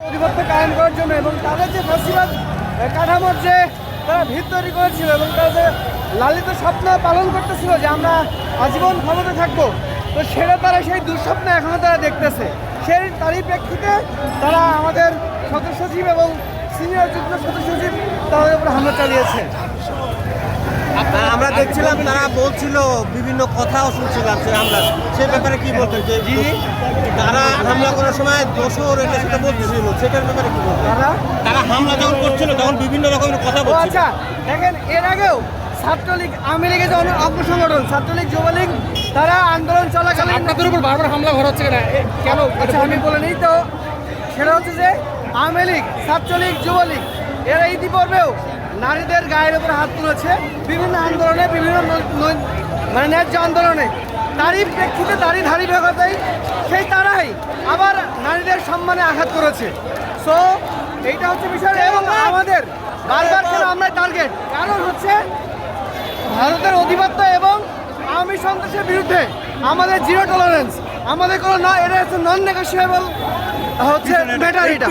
আধিপত্য কায়েম করার জন্য এবং তাদের যে ফ্যাসিবাদ কাঠামোর যে তারা ভিত তৈরি করেছিল এবং যে লালিত স্বপ্ন পালন করতেছিল যে আমরা আজীবন ক্ষমতা থাকব, তো সেটা তারা সেই দুঃস্বপ্ন এখনও তারা দেখতেছে। সেই তারই প্রেক্ষিতে তারা আমাদের সদস্য এবং সিনিয়র যুগ্ম সদস্য সচিব তাদের উপর হামলা চালিয়েছে। দেখছিলাম তারা বলছিল বিভিন্ন কথাও শুনছিলাম সে হামলা সে ব্যাপারে কি বলতেন? যে তারা হামলা করার সময় দোষর এটা সেটা বলতেছিল। সেটার ব্যাপারে কি বলতেন? তারা? তারা হামলা যখন করছিল তখন বিভিন্ন রকমের কথা বলছিল। আচ্ছা দেখেন এর আগেও ছাত্রলীগ আওয়ামী লীগের যে অঙ্গ সংগঠন ছাত্রলীগ যুবলীগ তারা আন্দোলন চলাকালীন আপনাদের উপর বারবার হামলা করা হচ্ছে কেন? কেন? আচ্ছা আমি বলে নিই তো। সেটা হচ্ছে যে আওয়ামী লীগ ছাত্রলীগ যুবলীগ এরা ইতিপূর্বেও নারীদের গায়ের উপর হাত তুলেছে বিভিন্ন আন্দোলনে বিভিন্ন মানে ন্যায্য আন্দোলনে। তারই প্রেক্ষিতে তারই ধারাবাহিকতাই সেই তারাই আবার নারীদের সম্মানে আঘাত করেছে। সো এইটা হচ্ছে বিষয় এবং আমাদের বারবার কেন আমরা টার্গেট কারণ হচ্ছে ভারতের অধিপত্য এবং আওয়ামী সন্ত্রাসের বিরুদ্ধে আমাদের জিরো টলারেন্স আমাদের কোনো না এটা হচ্ছে নন নেগোসিয়েবল হচ্ছে ম্যাটার এটা